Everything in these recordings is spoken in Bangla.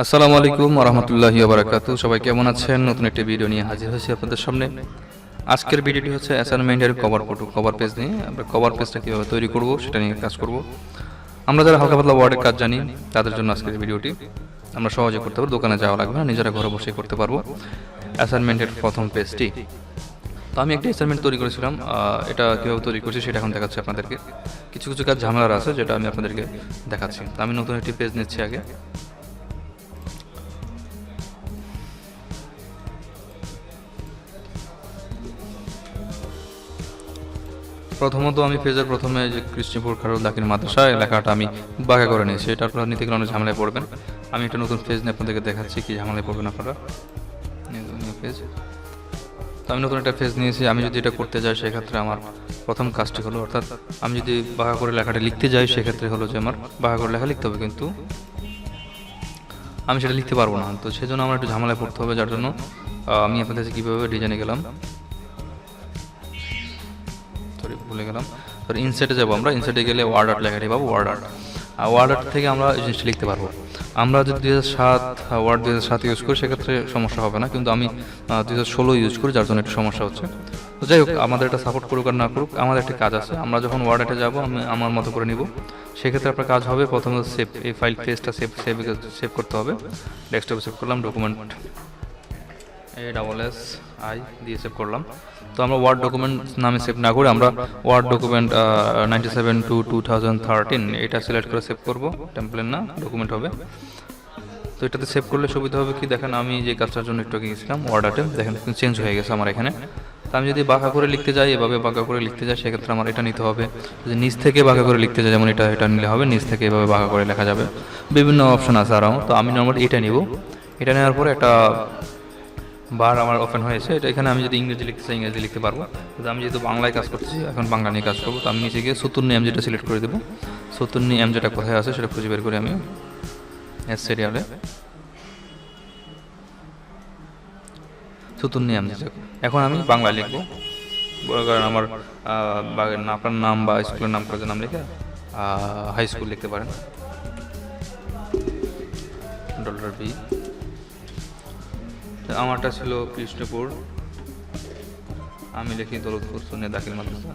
আসসালামু আলাইকুম রহমতুল্লাহি বারাকাতু সবাই কেমন আছেন? নতুন একটি ভিডিও নিয়ে হাজির হয়েছি আপনাদের সামনে। আজকের ভিডিওটি হচ্ছে অ্যাসাইনমেন্টের কভার ফটো কভার পেজ নিয়ে আমরা কভার পেজটা কীভাবে তৈরি করব, সেটা নিয়ে কাজ করব। আমরা যারা হালকা পাতলা ওয়ার্ডের কাজ জানি, তাদের জন্য আজকের ভিডিওটি। আমরা সহজে করতে পারব, দোকানে যাওয়া লাগবে না, নিজেরা ঘরে বসে করতে পারব। অ্যাসাইনমেন্টের প্রথম পেজটি তো আমি একটা অ্যাসাইনমেন্ট তৈরি করেছিলাম এটা কীভাবে তৈরি করছি সেটা এখন দেখাচ্ছি আপনাদেরকে। কিছু কিছু কাজ ঝামেলার আছে, যেটা আমি আপনাদেরকে দেখাচ্ছি। তো আমি নতুন একটি পেজ নিচ্ছি আগে। প্রথমত আমি পেজের প্রথমে যে কৃষ্ণপুর খারুল দাকির মাদ্রাসা, এই লেখাটা আমি বাঁকা করে নিয়েছি। এটা আপনারা নিতে গেলে অনেক ঝামেলায় পড়বেন। আমি একটা নতুন পেজ নিয়ে আপনাদেরকে দেখাচ্ছি, কি ঝামেলায় পড়বেন আপনারা। পেজ তো আমি নতুন একটা ফেজ নিয়েছি। আমি যদি এটা করতে যাই, সেক্ষেত্রে আমার প্রথম কাজটি হলো, অর্থাৎ আমি যদি বাঁকা করে লেখাটা লিখতে যাই, সেক্ষেত্রে হলো যে আমার বাঁকা করে লেখা লিখতে হবে, কিন্তু আমি সেটা লিখতে পারব না। তো সেজন্য আমার একটু ঝামেলায় পড়তে হবে, যার জন্য আমি আপনাদের কাছে কীভাবে ডিজাইনে গেলাম। ভুলে গেলাম। সরি ইনসেটে যাব আমরা। ইনসেটে গেলে ওয়ার্ড আর্ট লেখাটি পাবো ওয়ার্ড আর্ট আর ওয়ার্ড আর্ট থেকে আমরা এই জিনিসটা লিখতে পারব। আমরা যদি দুই হাজার সাত ওয়ার্ড দুই হাজার সাত ইউজ করি, সেক্ষেত্রে সমস্যা হবে না। কিন্তু আমি দুই হাজার ষোলো ইউজ করি, যার জন্য একটু সমস্যা হচ্ছে। তো যাই হোক, আমাদের এটা সাপোর্ট করুক আর না করুক, আমাদের একটা কাজ আছে। আমরা যখন ওয়ার্ড আর্টে যাব, আমি আমার মতো করে নিব। সেক্ষেত্রে আপনার কাজ হবে প্রথমে সেভ এই ফাইল পেজটা সেভ সেভ সেভ করতে হবে। ডেস্কটপে সেভ করলাম document A double S I দিয়ে সেভ করলাম। তো আমরা ওয়ার্ড ডকুমেন্ট নামে সেভ না করে আমরা Word document ninety seven to two thousand thirteen এটা সিলেক্ট করে সেভ করব। টেম্পলেট না ডকুমেন্ট হবে। তো এটাতে সেভ করলে সুবিধা হবে কি? দেখেন আমি যে কাজটার জন্য একটু গিয়েছিলাম গেছিলাম ওয়ার্ড আর্টে দেখেন চেঞ্জ হয়ে গেছে আমার এখানে। তো আমি যদি বাঁকা করে লিখতে যাই, এভাবে বাঁকা করে লিখতে যাই, সেক্ষেত্রে আমার এটা নিতে হবে। যদি নিচ থেকে বাঁকা করে লিখতে যাই, যেমন এটা এটা নিলে হবে। নিচ থেকে এভাবে বাঁকা করে লেখা যাবে। বিভিন্ন অপশন আছে আরও তো আমি নর্মাল এটা নিব। এটা নেওয়ার পরে একটা বার আমার ওপেন হয়েছে। এটা এখানে আমি যদি ইংরেজি লিখতে চাই, ইংরেজি লিখতে পারব। কিন্তু আমি যেহেতু বাংলায় কাজ করছি, এখন বাংলা নিয়ে কাজ করব, তো আমি নিচে গিয়ে সতুর্নি এম যেটা সিলেক্ট করে দেবো। সতুর্নি এম যেটা কোথায় আছে সেটা খুঁজে বের করে আমি। এস সিরিয়ালে সতুর্নি এম যেটা এখন আমি বাংলা লিখব। কারণ আমার আপনার নাম বা স্কুলের নাম করে নাম লিখে হাই স্কুল লিখতে পারেন। ডলার বি আমারটা ছিল কৃষ্ণপুর। আমি লিখি দৌলতপুর সুনিয়া দাখিল মাদ্রাসা।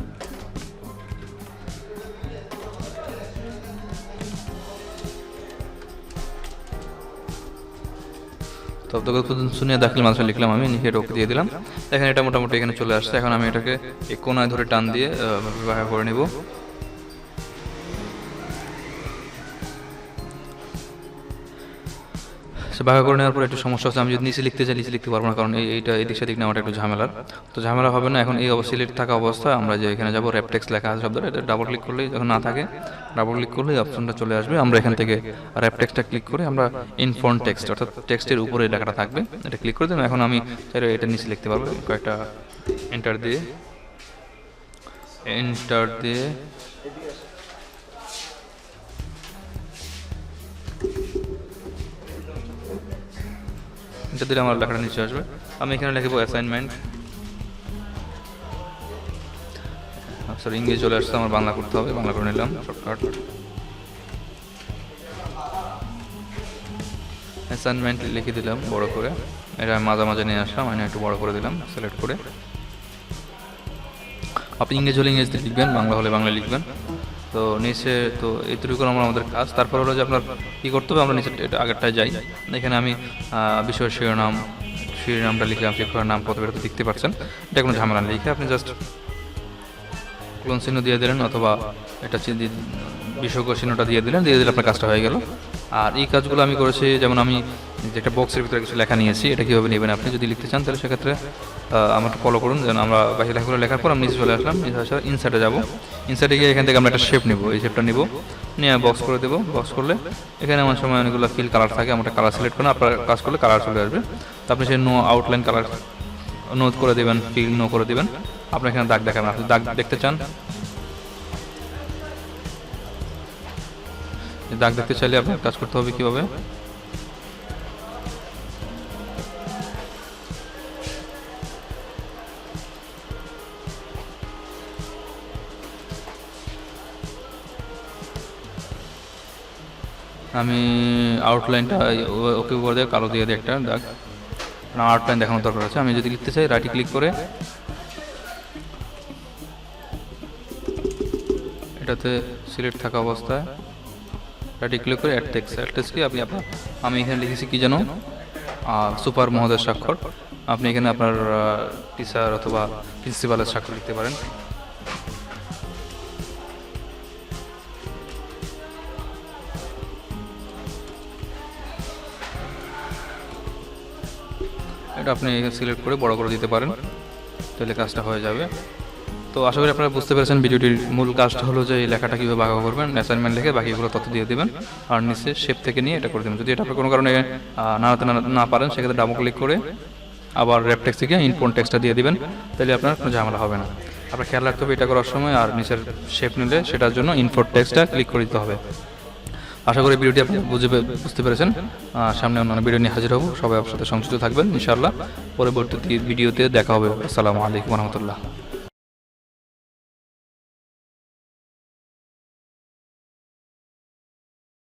তো দৌলতপুর সুনিয়া দাখিল মাদ্রাসা লিখলাম আমি লিখে রোক দিয়ে দিলাম। দেখেন এটা মোটামুটি এখানে চলে আসছে। এখন আমি এটাকে এই কোনায় ধরে টান দিয়ে বিবাহ করে নিব। সে ভাগ করে নেওয়ার পর একটু সমস্যা হচ্ছে। আমি যদি নিচে লিখতে চাই নিচে লিখতে পারব না, কারণ এই এইটা এদিক সেদিক নেওয়াটা একটু ঝামেলার। তো ঝামেলা হবে না। এখন এই সিলেক্ট থাকা অবস্থায় আমরা যে এখানে যাব র্যাপটেক্স লেখা আছে শব্দটা এটা ডাবল ক্লিক করলেই যখন না থাকে ডাবল ক্লিক করলেই অপশনটা চলে আসবে। আমরা এখান থেকে র্যাপটেক্সটা ক্লিক করে আমরা ইনফর্ম টেক্সট অর্থাৎ টেক্সটের উপরে লেখাটা থাকবে। এটা ক্লিক করে দেবেন এখন আমি চাইলে এটা নিচে লিখতে পারব। কয়েকটা এন্টার দিয়ে এন্টার দিয়ে এটা দিলে আমার লেখাটা নিচে আসবে। আমি এখানে লিখব অ্যাসাইনমেন্ট সরি ইংরেজি চলে আসছে, আমার বাংলা করতে হবে। বাংলা করে নিলাম শর্টকাট অ্যাসাইনমেন্ট লিখে দিলাম, বড় করে। এটা মাঝে মাঝে নিয়ে আসলাম, আমি একটু বড় করে দিলাম সিলেক্ট করে। আপনি ইংরেজি হলে ইংরেজিতে লিখবেন, বাংলা হলে বাংলা লিখবেন। তো নিচে তো এইটুকু আমরা আমাদের কাজ। তারপর হলো যে আপনার কী করতে হবে, আমরা নিচে এটা আগেরটায় যাই। এখানে আমি বিষয়ের শিরোনাম, শিরোনামটা লিখে আপনি নাম পত্র তো দেখতে পাচ্ছেন। এটা কোনো ঝামেলা নেই। লিখে আপনি জাস্ট ক্লোন চিহ্ন দিয়ে দিলেন, অথবা এটা দি- চিহ্নটা দিয়ে দিলেন, দিয়ে দিলে আপনার কাজটা হয়ে গেল। আর এই কাজগুলো আমি করেছি, যেমন আমি যে একটা বক্সের ভিতরে কিছু লেখা নিয়েছি, এটা কীভাবে নেবেন আপনি যদি লিখতে চান, তাহলে সেক্ষেত্রে আমাকে ফলো করুন, যেন আমরা বাকি লেখাগুলো লেখার পর আমি নিচে চলে আসলাম নিচে আসার ইনসাইডে যাব। ইনসাইডে গিয়ে এখান থেকে আমরা একটা শেপ নিব, এই শেপটা নিব। নিয়ে বক্স করে দেবো বক্স করলে এখানে আমার সময় অনেকগুলো ফিল কালার থাকে, আমরা কালার সিলেক্ট করে আপনার কাজ করলে কালার চলে আসবে। তো আপনি সেই নো আউটলাইন কালার নোট করে দেবেন ফিল নো করে দেবেন। আপনি এখানে দাগ দেখাবেন আপনি দাগ দেখতে চান দাগ দেখতে চাইলে আপনার কাজ করতে হবে কীভাবে? আমি আউটলাইনটা ওকে করে দিয়ে, কালো দিয়ে দিই একটা দাগ। আউটলাইন দেখানোর দরকার আছে। আমি যদি লিখতে চাই রাইট ক্লিক করে এটাতে সিলেক্ট থাকা অবস্থায় রাইট ক্লিক করে অ্যাড টেক্সট অ্যাড টেক্সট আপনি আপনার আমি এখানে লিখেছি কি যেন? সুপার মহোদয়ের স্বাক্ষর। আপনি এখানে আপনার টিচার অথবা প্রিন্সিপালের স্বাক্ষর লিখতে পারেন। এটা আপনি সিলেক্ট করে বড় করে দিতে পারেন। তাহলে কাজটা হয়ে যাবে। তো আশা করি আপনারা বুঝতে পেরেছেন, ভিডিওটির মূল কাজটা হলো যে এই লেখাটা কীভাবে বাঁকা করবেন অ্যাসাইনমেন্ট লিখে বাকিগুলো তথ্য দিয়ে দেবেন আর নিচে শেপ থেকে নিয়ে এটা করে দেবেন। যদি এটা কোনো কারণে নাড়াতে না পারেন, সেক্ষেত্রে ডাবল ক্লিক করে আবার র্যাপ টেক্সট থেকে ইনপোর্ট টেক্সটটা দিয়ে দিবেন, তাহলে আপনার কোনো ঝামেলা হবে না। আপনার খেয়াল রাখতে হবে এটা করার সময় আর নিচের শেপ নিলে সেটার জন্য ইনপোর্ট টেক্সটটা ক্লিক করে দিতে হবে। আশা করি ভিডিওটি আপনি বুঝে বুঝতে পেরেছেন। সামনে অন্যান্য ভিডিও নিয়ে হাজির হব। সবাই আপনার সাথে সংযুক্ত থাকবেন, ইনশাআল্লাহ। পরবর্তী ভিডিওতে দেখা হবে। আসসালামু আলাইকুম রহমতুল্লাহ।